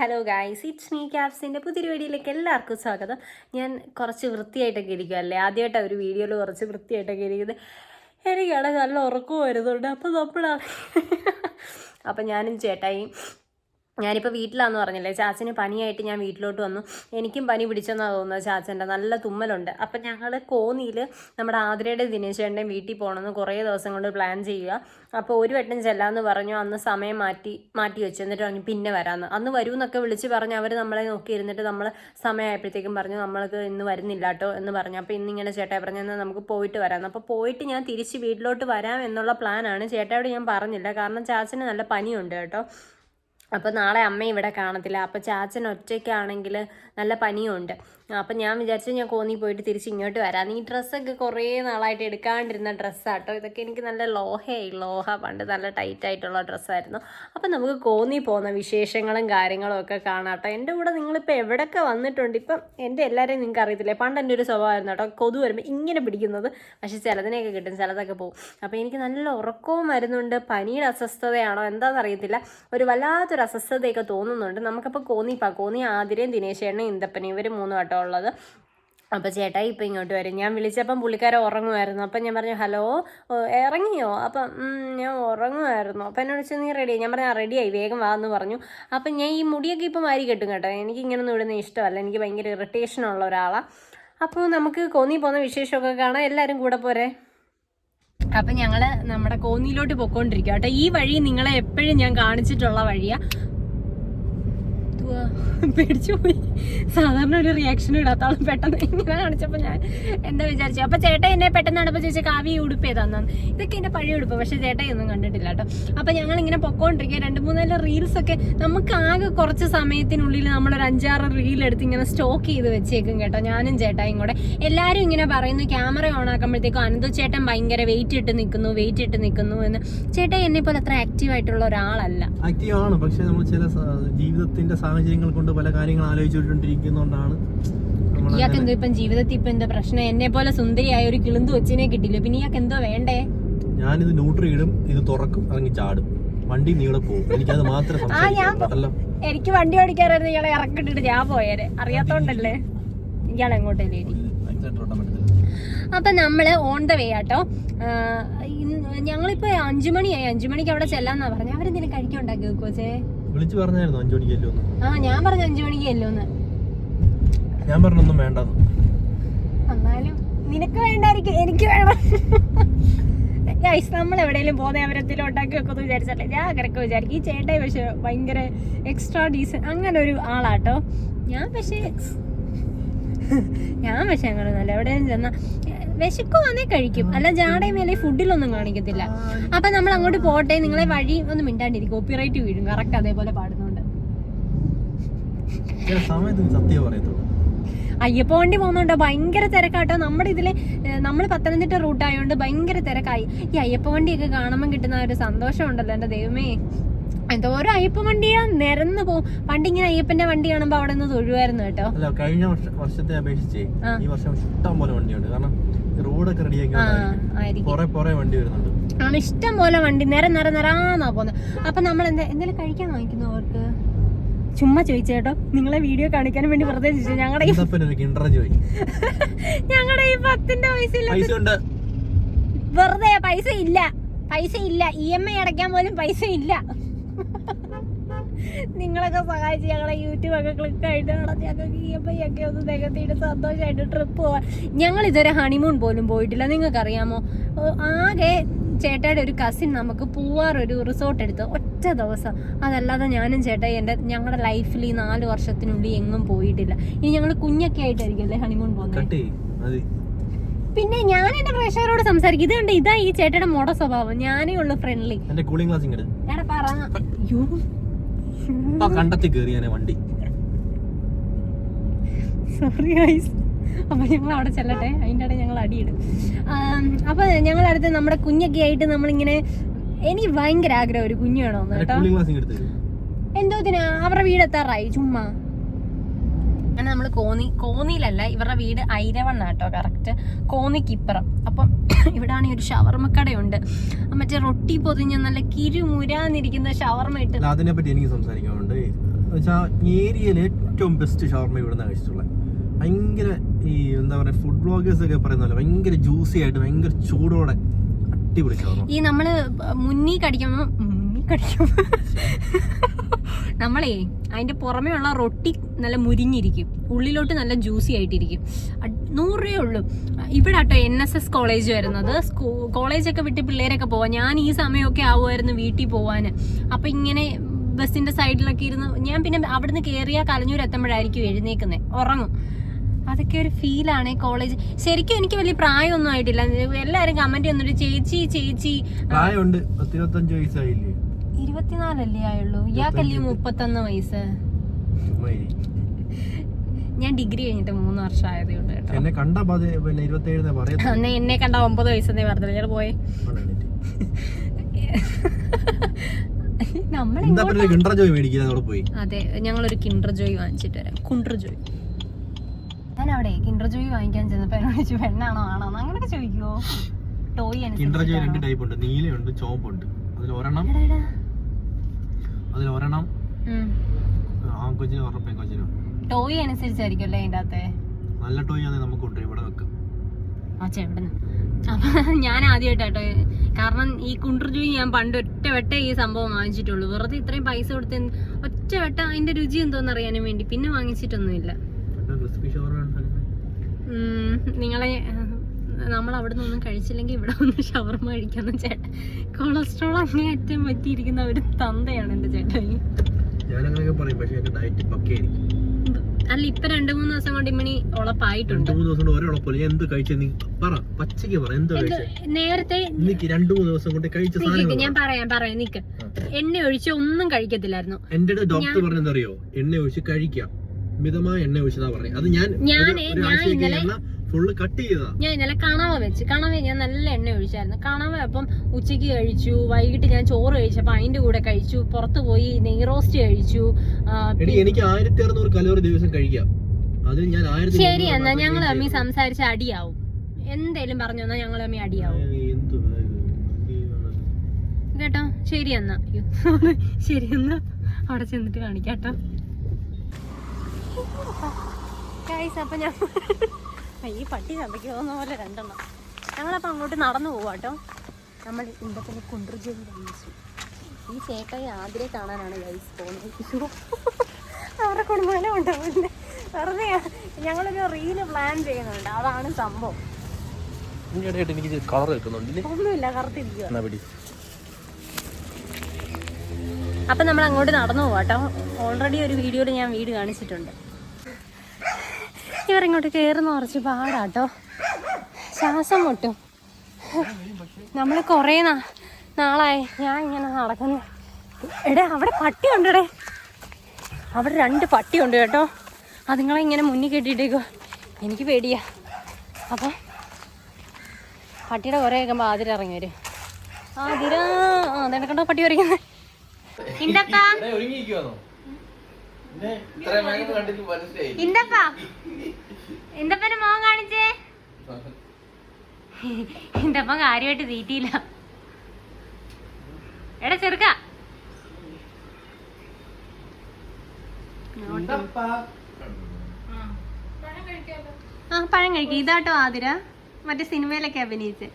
Hello guys it's me ക്യാപ്സിന്റെ പുതിയൊരു വീഡിയോയിലേക്ക് എല്ലാവർക്കും സ്വാഗതം. ഞാൻ കുറച്ച് വൃത്തിയായിട്ടൊക്കെ ഇരിക്കുമല്ലേ ആദ്യമായിട്ടാണ് ഒരു വീഡിയോയിൽ കുറച്ച് വൃത്തിയായിട്ടൊക്കെ ഇരിക്കുന്നത് എനിക്കാണെങ്കിൽ നല്ല ഉറക്കം വരുന്നുണ്ട്. അപ്പോൾ നമ്മളാണ് അപ്പം ഞാനും ചേട്ടായിയും ഞാനിപ്പോൾ വീട്ടിലാന്ന് പറഞ്ഞില്ലേ ചാച്ചന് പനിയായിട്ട് ഞാൻ വീട്ടിലോട്ട് വന്നു. എനിക്കും പനി പിടിച്ചെന്നാണ് തോന്നുന്നത് ചാച്ചന്റെ നല്ല തുമ്മലുണ്ട്. അപ്പം ഞങ്ങൾ കോന്നിയിൽ നമ്മുടെ ആതിരയുടെ ദിനേശേന്റെ വീട്ടിൽ പോകണമെന്ന് കുറേ ദിവസം കൊണ്ട് പ്ലാൻ ചെയ്യുക അപ്പോൾ ഒരു വട്ടം ചെല്ലാമെന്ന് പറഞ്ഞു അന്ന് സമയം മാറ്റി മാറ്റി വെച്ചു. എന്നിട്ട് പറഞ്ഞു പിന്നെ വരാമെന്ന് അന്ന് വരൂ എന്നൊക്കെ വിളിച്ച് പറഞ്ഞ് അവർ നമ്മളെ നോക്കി ഇരുന്നിട്ട് നമ്മൾ സമയമായപ്പോഴത്തേക്കും പറഞ്ഞു നമ്മൾക്ക് ഇന്ന് വരുന്നില്ല കേട്ടോ എന്ന് പറഞ്ഞു. അപ്പോൾ ഇന്നിങ്ങനെ ചേട്ടായി പറഞ്ഞു എന്നാൽ നമുക്ക് പോയിട്ട് വരാമെന്ന് അപ്പോൾ പോയിട്ട് ഞാൻ തിരിച്ച് വീട്ടിലോട്ട് വരാം എന്നുള്ള പ്ലാനാണ് ചേട്ടായോട് ഞാൻ പറഞ്ഞില്ല. കാരണം ചാച്ചന് നല്ല പനിയുണ്ട് കേട്ടോ. അപ്പോൾ നാളെ അമ്മ ഇവിടെ കാണത്തില്ല. അപ്പോൾ ചാച്ചൻ ഒറ്റയ്ക്കാണെങ്കിൽ നല്ല പനിയുണ്ട്. അപ്പം ഞാൻ വിചാരിച്ചു ഞാൻ കോന്നി പോയിട്ട് തിരിച്ച് ഇങ്ങോട്ട് വരാം. ഈ ഡ്രസ്സൊക്കെ കുറേ നാളായിട്ട് എടുക്കാണ്ടിരുന്ന ഡ്രസ്സാട്ടോ. ഇതൊക്കെ എനിക്ക് നല്ല ലോഹയായി ലോഹ പണ്ട് നല്ല ടൈറ്റ് ആയിട്ടുള്ള ഡ്രസ്സായിരുന്നു. അപ്പം നമുക്ക് കോന്നി പോകുന്ന വിശേഷങ്ങളും കാര്യങ്ങളും ഒക്കെ കാണാട്ടോ. എന്റെ കൂടെ നിങ്ങളിപ്പോൾ എവിടെയൊക്കെ വന്നിട്ടുണ്ട്? ഇപ്പം എന്റെ എല്ലാവരെയും നിങ്ങൾക്ക് അറിയത്തില്ലേ? പണ്ട് എന്റെ ഒരു സ്വഭാവമായിരുന്നു കേട്ടോ കൊതു വരുമ്പോൾ ഇങ്ങനെ പിടിക്കുന്നത്. പക്ഷേ ചിലതിനെയൊക്കെ കിട്ടും ചിലതൊക്കെ പോകും അപ്പോൾ എനിക്ക് നല്ല ഉറക്കവും വരുന്നുണ്ട് പനിയുടെ അസ്വസ്ഥതയാണോ എന്താണെന്ന് അറിയത്തില്ല. ഒരു വല്ലാത്തൊരു അസ്വസ്ഥതയൊക്കെ തോന്നുന്നുണ്ട്. നമുക്കപ്പോൾ കോന്നിപ്പാ കോന്നി ആതിരയും ദിനേശേണ്ണയും ഇന്തപ്പനും ഇവർ മൂന്ന് വട്ടം ഉള്ളത്. അപ്പോൾ ചേട്ടാ ഇപ്പൊ ഇങ്ങോട്ട് വരും. ഞാൻ വിളിച്ചപ്പം പുള്ളിക്കാരൻ ഉറങ്ങുമായിരുന്നു. അപ്പം ഞാൻ പറഞ്ഞു ഹലോ ഇറങ്ങിയോ? അപ്പം ഞാൻ ഉറങ്ങുമായിരുന്നു. അപ്പം എന്നോട് വെച്ചാൽ നീ റെഡിയായി ഞാൻ പറഞ്ഞു റെഡിയായി വേഗം വാ എന്ന് പറഞ്ഞു. അപ്പം ഞാൻ ഈ മുടിയൊക്കെ ഇപ്പം മാരി കെട്ടും കേട്ടോ. എനിക്ക് ഇങ്ങനൊന്നും ഇടുന്ന ഇഷ്ടമല്ല. എനിക്ക് ഭയങ്കര ഇറിറ്റേഷൻ ഉള്ള ഒരാളാണ് അപ്പോൾ നമുക്ക് കോന്നി പോകുന്ന വിശേഷമൊക്കെ കാണാം. എല്ലാവരും കൂടെ പോരെ. അപ്പം ഞങ്ങൾ നമ്മുടെ കോന്നിയിലോട്ട് പൊക്കോണ്ടിരിക്കുക കേട്ടോ. ഈ വഴി നിങ്ങളെ എപ്പോഴും ഞാൻ കാണിച്ചിട്ടുള്ള വഴിയാ. എന്തുവാ? പേടിച്ചു പോയി. സാധാരണ ഒരു റിയാക്ഷൻ ഇടാത്ത ആൾ പെട്ടെന്ന് ഇങ്ങനെ കാണിച്ചപ്പോൾ ഞാൻ എന്താ വിചാരിച്ചു? അപ്പോൾ ചേട്ടൻ എന്നെ പെട്ടെന്ന് നടപ്പോൾ ചോദിച്ചാൽ കാവ്യ ഉടുപ്പ് ഏതാന്നാണ് ഇതൊക്കെ എന്റെ പഴയ ഉടുപ്പ് പക്ഷേ ചേട്ടയൊന്നും കണ്ടിട്ടില്ല കേട്ടോ. അപ്പോൾ ഞങ്ങൾ ഇങ്ങനെ പൊക്കോണ്ടിരിക്കുക. രണ്ട് മൂന്നാൽ റീൽസ് ഒക്കെ നമുക്ക് ആകെ കുറച്ച് സമയത്തിനുള്ളിൽ നമ്മളൊരു അഞ്ചാറ് റീൽ എടുത്ത് ഇങ്ങനെ സ്റ്റോക്ക് ചെയ്ത് വെച്ചേക്കും കേട്ടോ. ഞാനും ചേട്ടായും കൂടെ. എല്ലാവരും ഇങ്ങനെ പറയുന്നു ക്യാമറ ഓൺ ആക്കുമ്പോഴത്തേക്കും അനന്തു ചേട്ടൻ ഭയങ്കര വെയിറ്റ് ഇട്ട് നിൽക്കുന്നു വെയിറ്റ് ഇട്ട് നിൽക്കുന്നു എന്ന്. ചേട്ടാ എന്നെ പോലെ അത്ര ആക്റ്റീവ് ആയിട്ടുള്ള ഒരാളല്ല. ആക്റ്റീവ് ആണ് പക്ഷെ നമ്മൾ ചില ജീവിതത്തിന്റെ സാഹചര്യങ്ങൾ കൊണ്ട് പല കാര്യങ്ങൾ ആലോചിച്ചുകൊണ്ടിരിക്കുന്നതുകൊണ്ടാണ് നമ്മൾ ഇയാൾക്ക് എന്തോ ഇപ്പം ജീവിതത്തിൽ ഇപ്പൊ എന്താ പ്രശ്നം? എന്നെ പോലെ സുന്ദരിയായ ഒരു കിളുന്തു വെച്ചിനെ കിട്ടില്ല പിന്നെ ഇയാൾക്ക് എന്തോ വേണ്ടേ? ഞാനിത് ന്യൂട്രി ഇടും ഇത് തുറക്കും ഇറങ്ങി ചാടും. വണ്ടി നീളെ പോകും. എനിക്കത് അല്ല. എനിക്ക് വണ്ടി ഓടിക്കാറായിരുന്നു. ഇയാളെ ഇറക്കിട്ടിട്ട് ഞാൻ പോയേരെ അറിയാത്തോണ്ടല്ലേ? ഇയാൾ എങ്ങോട്ടല്ലേ അപ്പൊ നമ്മൾ ഓൺ ദ വേ ആട്ടോ. ഞങ്ങളിപ്പോ അഞ്ചു മണിയായി അഞ്ചു മണിക്ക് അവിടെ ചെല്ലാന്നാ പറഞ്ഞു. അവരെന്തിനും കഴിക്കുണ്ടാക്കി വെക്കോച്ചേ വിളിച്ചു പറഞ്ഞായിരുന്നു അഞ്ചു മണിക്ക് അല്ലോ ആ ഞാൻ പറഞ്ഞു അഞ്ചു മണിക്ക് അല്ലോന്ന് ഞാൻ പറഞ്ഞൊന്നും വേണ്ടെന്ന്. എന്നാലും നിനക്ക് വേണ്ടായിരിക്കും എനിക്ക് വേണം. ഗൈസ് നമ്മൾ എവിടെയെങ്കിലും പോകുന്ന അവരെന്തെങ്കിലും ഉണ്ടാക്കി വെക്കുമെന്ന് വിചാരിച്ചല്ലേ ഞാൻ അങ്ങനെയൊക്കെ വിചാരിക്കും. ഈ ചേട്ടായി പക്ഷെ ഭയങ്കര എക്സ്ട്രാ ഡീസൻ അങ്ങനെ ഒരു ആളാട്ടോ. ഞാൻ പക്ഷേ ഞാൻ പക്ഷെ അങ്ങനെ ഒന്നുമല്ല എവിടെയും ചെന്ന വിശക്കുവാന്നേ കഴിക്കും. അല്ല ജാടയും മേലെ ഫുഡിലൊന്നും കാണിക്കത്തില്ല. അപ്പൊ നമ്മൾ അങ്ങോട്ട് പോട്ടെ നിങ്ങളെ വഴി ഒന്ന് മിണ്ടാണ്ടിരിക്കും. കോപ്പിറൈറ്റ് വീഴും. കറക്റ്റ് അതേപോലെ പാടുന്നുണ്ട്. അയ്യപ്പ വണ്ടി പോകുന്നുണ്ടോ? ഭയങ്കര തിരക്കാട്ടോ. നമ്മുടെ ഇതിലെ നമ്മൾ പത്തനംതിട്ട റൂട്ട് ആയതുകൊണ്ട് ഭയങ്കര തിരക്കായി. ഈ അയ്യപ്പ വണ്ടിയൊക്കെ കാണുമ്പോൾ കിട്ടുന്ന ഒരു സന്തോഷം ഉണ്ടല്ലോ എന്റെ ദൈവമേ. എന്തോരോ അയ്യപ്പ വണ്ടിയാ നിരന്ന് പോകും പണ്ട് ഇങ്ങനെ അയ്യപ്പന്റെ വണ്ടി കാണുമ്പോ അവിടെ നിന്ന് തൊഴുവായിരുന്നു കേട്ടോ. കഴിഞ്ഞ വർഷത്തെ അപേക്ഷിച്ച് ഈ വർഷം ഇഷ്ടം പോലെ വണ്ടിയുണ്ട്. കാരണം റോഡൊക്കെ റെഡിയാക്കി കുറെ കുറെ വണ്ടി വരുന്നുണ്ട്. ആണ് ഇഷ്ടം പോലെ വണ്ടി നിര നിര നിറാന്നാ പോകുന്നത്. അപ്പൊ നമ്മൾ എന്താ എന്തെങ്കിലും കഴിക്കാൻ വാങ്ങിക്കുന്നു അവർക്ക്? ചുമ്മാ ചോദിച്ചേട്ടോ നിങ്ങളെ വീഡിയോ കാണിക്കാൻ വേണ്ടി വെറുതെ ചോദിച്ചു. ഞങ്ങളുടെ ഞങ്ങളുടെ ഈ പത്തിന്റെ പൈസ ഇല്ല വെറുതെ പൈസ ഇല്ല പൈസ ഇല്ല ഇ എം ഐ അടയ്ക്കാൻ പോലും പൈസ ഇല്ല നിങ്ങളൊക്കെ സഹായിച്ച് ഞങ്ങളെ യൂട്യൂബ് ഒക്കെ ക്ലിക്ക് ആയിട്ട് നടത്തി ഞങ്ങൾക്ക് ഇ എം ഐ ഒക്കെ ഒന്ന് നികത്തിയിട്ട് സന്തോഷമായിട്ട് ട്രിപ്പ് പോവാൻ. ഞങ്ങൾ ഇതുവരെ ഹണിമൂൺ പോലും പോയിട്ടില്ല. നിങ്ങൾക്ക് അറിയാമോ ആകെ ചേട്ടയുടെ ഒരു കസിൻ നമുക്ക് പൂവാർ ഒരു റിസോർട്ട് എടുത്ത് ഒറ്റ ദിവസം. അതല്ലാതെ ഞാനും ചേട്ടായി എന്റെ ഞങ്ങളുടെ ലൈഫിൽ ഈ നാല് വർഷത്തിനുള്ളിൽ എങ്ങും പോയിട്ടില്ല. ഇനി ഞങ്ങൾ കുഞ്ഞൊക്കെ ആയിട്ടായിരിക്കും അല്ലേ ഹണിമൂൺ പോകുന്നത്? പിന്നെ ഞാൻ എന്റെ പ്രേക്ഷകരോട് സംസാരിക്കും. ഇതുകൊണ്ട് ഇതാ ഈ ചേട്ടയുടെ മോഡ സ്വഭാവം. ഞാനേ ഉള്ളു ഫ്രണ്ട്ലി എന്റെ കൂളിംഗ് ഗ്ലാസ് പറ. ആ കണ്ടത്തി കേറിയാനെ വണ്ടി. സോറി ഗൈസ് അപ്പൊ ഞങ്ങൾ അവിടെ ചെല്ലട്ടെ. അതിന്റെ ഇടയിൽ ഞങ്ങൾ അടിയിടും. ആം, അപ്പൊ ഞങ്ങൾ അടുത്ത് നമ്മുടെ കുഞ്ഞൊക്കെ ആയിട്ട് നമ്മളിങ്ങനെ എനിക്ക് ഭയങ്കര ആഗ്രഹം ഒരു കുഞ്ഞു വേണമെന്ന് കേട്ടോ. എന്തോ അവരുടെ വീട് എത്താറായി ചുമ്മാ. അങ്ങനെ നമ്മൾ കോന്നി കോന്നിയിലല്ല ഇവരുടെ വീട് ഐരവണ്ണ കേട്ടോ കറക്റ്റ് കോന്നിക്കിപ്പുറം. അപ്പം ഇവിടാണ് ഒരു ഷവർമ്മ കടയുണ്ട്. മറ്റേ റൊട്ടി പൊതിഞ്ഞ നല്ല കിരുമുരാന്നിരിക്കുന്ന ഷവർമ്മ ഇട്ട് അതിനെ പറ്റി എനിക്ക് സംസാരിക്കാനുണ്ട്. ഏരിയയിലെ ഏറ്റവും ബെസ്റ്റ് ഷവർമ ഇവിടുന്ന് കഴിച്ചിട്ടുള്ളത് ഭയങ്കര ഈ എന്താ പറയുക ഫുഡ് ബ്ലോഗേഴ്സ് ഒക്കെ പറയുന്ന പോലെ ഭയങ്കര ജ്യൂസി ആയിട്ട് ഭയങ്കര ചൂടോടെ അടിപൊളി ഈ നമ്മൾ മുന്നി കടിക്കുമ്പോ മുന്നി കടിക്കുമ്പോ നമ്മളേ അതിന്റെ പുറമേ ഉള്ള റൊട്ടി നല്ല മുരിഞ്ഞിരിക്കും. ഉള്ളിലോട്ട് നല്ല ജ്യൂസി ആയിട്ടിരിക്കും. നൂറ് രൂപയേ ഉള്ളൂ. ഇവിടെ ആട്ടോ എൻ എസ് എസ് കോളേജ് വരുന്നത്. സ്കൂ കോളേജൊക്കെ വിട്ട് പിള്ളേരൊക്കെ പോവാം. ഞാൻ ഈ സമയമൊക്കെ ആവുമായിരുന്നു വീട്ടിൽ പോവാൻ അപ്പം ഇങ്ങനെ ബസ്സിന്റെ സൈഡിലൊക്കെ ഇരുന്ന് ഞാൻ പിന്നെ അവിടുന്ന് കയറിയ കലഞ്ഞൂർ എത്തുമ്പോഴായിരിക്കും എഴുന്നേക്കുന്നത് ഉറങ്ങും. അതൊക്കെ ഒരു ഫീലാണ് കോളേജ് ശരിക്കും എനിക്ക് വലിയ പ്രായമൊന്നും ആയിട്ടില്ല. എല്ലാവരും കമന്റ് വന്നിട്ട് ചേച്ചി ചേച്ചി. പ്രായമുണ്ട്. വയസ്സായില്ലേ? ഇരുപത്തിനാലല്ലേ ആയുള്ളൂ? ഇയാൾക്കല്ലേ മുപ്പത്തൊന്ന് വയസ്സ്. ഞാൻ ഡിഗ്രി കഴിഞ്ഞിട്ട് മൂന്ന് വർഷം ആയതേ ഉള്ളൂ കേട്ടോ. എന്നെ കണ്ട പിന്നെ അന്ന് എന്നെ കണ്ട ഒമ്പത് വയസ്സെന്നേ പറഞ്ഞില്ല ഞാൻ പോയെ. നമ്മൾ എന്താ പിന്നെ ജോയ് മേടിക്കുക അവിടെ പോയി? അതെ ഞങ്ങളൊരു കിൻഡർ ജോയ് വാങ്ങിച്ചിട്ട് വരാം. കുണ്ടർ ജോയ്. ഞാൻ അവിടെ കിൻഡർ ജോയ് വാങ്ങിക്കാൻ ചെന്നപ്പോ എന്നോട് ചോദിച്ചു പെണ്ണാണോ ആണോ? അങ്ങനെയൊക്കെ ചോദിക്കുവോ. ടോയ് കിൻഡർ ജോയ് രണ്ട് ടൈപ്പ് ഉണ്ട് നീലയുണ്ട് ചോപ്പുണ്ട് അതിൽ ഒരെണ്ണം അതിൽ ഒരെണ്ണം ആൺകൊച്ചിനും ഒരെണ്ണം പെൺകൊച്ചിനും. ടോയ് അനുസരിച്ചായിരിക്കും അല്ലേ അതിന്റെ അകത്തെ? നല്ല ടോയ് ആണെങ്കിൽ നമുക്ക് ഉണ്ട് ഇവിടെ വെക്കാം. ആ ചേട്ടൻ അപ്പൊ ഞാൻ ആദ്യമായിട്ടാട്ടോ. കാരണം ഈ കുണ്ടർജു ഞാൻ പണ്ട് ഒറ്റ വെട്ടേ ഈ സംഭവം വാങ്ങിച്ചിട്ടുള്ളൂ. വെറുതെ ഇത്രയും പൈസ കൊടുത്ത് ഒറ്റ വെട്ട അതിന്റെ രുചി എന്തോന്ന് അറിയാനും വേണ്ടി പിന്നെ വാങ്ങിച്ചിട്ടൊന്നുമില്ല. നിങ്ങളെ നമ്മൾ അവിടെ നിന്നൊന്നും കഴിച്ചില്ലെങ്കിൽ ഇവിടെ ഒന്ന് ഷവർമ കഴിക്കാന്ന് ചേട്ടൻ. കൊളസ്ട്രോൾ അങ്ങനെ അറ്റം പറ്റിയിരിക്കുന്ന ഒരു തന്തയാണ് എന്റെ ചേട്ടൻ. എന്റെ പക്കയായിരിക്കും. അല്ല ഇപ്പൊ രണ്ടു മൂന്ന് ദിവസം കൊണ്ട് ഇമ്മണി ഉളപ്പായിട്ടുണ്ട്. നേരത്തെ എനിക്ക് രണ്ടു മൂന്ന് ദിവസം കൊണ്ട് കഴിച്ച നിക്ക് ഞാൻ പറയാം പറയാം നിക്ക്. എണ്ണ ഒഴിച്ച് ഒന്നും കഴിക്കത്തില്ലായിരുന്നു. എന്റെ ഡോക്ടർ പറഞ്ഞെന്തറിയോ? എണ്ണ ഒഴിച്ച് കഴിക്കാം. മിതമായ എണ്ണ ഒഴിച്ചതാ പറഞ്ഞത് അത് ഞാൻ ഞാൻ ഇന്നലെ- ഫുള്ള് കട്ട് ചെയ്താ ഞാൻ ഇന്നലെ കണവ വെച്ച്. കണവ ഞാൻ നല്ല എണ്ണ ഒഴിച്ചായിരുന്നു. കണവ അപ്പം ഉച്ചയ്ക്ക് കഴിച്ചു വൈകിട്ട് ഞാൻ ചോറ് കഴിച്ചപ്പോൾ അതിന്റെ കൂടെ കഴിച്ചു പുറത്ത് പോയി നെയ് റോസ്റ്റ് കഴിച്ചു എനിക്ക് ആയിരത്തി അറുന്നൂറ് കലോറി ദിവസം കഴിക്കാം. അതിൽ ഞാൻ ശരി എന്നാ ഞങ്ങൾ അമ്മി സംസാരിച്ച അടിയാവും. എന്തേലും പറഞ്ഞു തന്നാ ഞങ്ങൾ അമ്മി അടിയാവും. കേട്ടോ ശരി എന്നാ. അയ്യോ ശരി എന്നാ. അവിടെ ചെന്നിട്ട് കാണിക്കാട്ടോ. അപ്പൊ ഞാൻ ഈ പട്ടി ചന്തയ്ക്ക് പോകുന്ന പോലെ രണ്ടെണ്ണം. ഞങ്ങളപ്പോൾ അങ്ങോട്ട് നടന്നു പോവാട്ടോ നമ്മൾ ഇമ്പത്തിന് കുണ്ടുജോലി വാങ്ങിച്ചു ഈ ചേട്ടായി ആതിരെ കാണാനാണ് ഗൈസ് പോകുന്നത്. അവരുടെ കുടുംബം ഉണ്ടാവില്ല വെറുതെ ഞങ്ങളൊരു റീൽ പ്ലാൻ ചെയ്യുന്നുണ്ട്. അതാണ് സംഭവം. അപ്പൊ എനിക്ക് കളർ വെക്കുന്നുണ്ട് ഒന്നുമില്ല കറുത്തിരിക്കുക പിടി. അപ്പം നമ്മൾ അങ്ങോട്ട് നടന്നു പോവാട്ടോ ഓൾറെഡി ഒരു വീഡിയോയിൽ ഞാൻ വീട് കാണിച്ചിട്ടുണ്ട്. ഇവരിങ്ങോട്ട് കയറുന്ന കുറച്ച് പാടാട്ടോ ശ്വാസം മുട്ടും നമ്മൾ കുറേ നാ നാളായി ഞാൻ ഇങ്ങനെ നടക്കുന്നു എടേ അവിടെ പട്ടി ഉണ്ടെടേ അവിടെ രണ്ട് പട്ടി ഉണ്ട് കേട്ടോ അതുങ്ങളെ ഇങ്ങനെ മുന്നിൽ കെട്ടിയിട്ടേക്കോ എനിക്ക് പേടിയാ അപ്പം പട്ടിയുടെ കുറേ കേൾക്കുമ്പോൾ ആതിര ഇറങ്ങി വരും ആതിര ആ അതെ കണ്ടോ പട്ടി വരയ്ക്കുന്നത് ഇന്തപ്പാ ഇന്തപ്പാ ഇന്തപ്പന്റെ മോൻ കാണിച്ചേ. ഇന്തപ്പൻ കാര്യമായിട്ട് തീറ്റിയില്ല. എടാ ചെറുക്ക. ആ പഴം കഴിക്കും. ഇതാട്ടോ ആതിര. മറ്റേ സിനിമയിലൊക്കെ അഭിനയിച്ച്.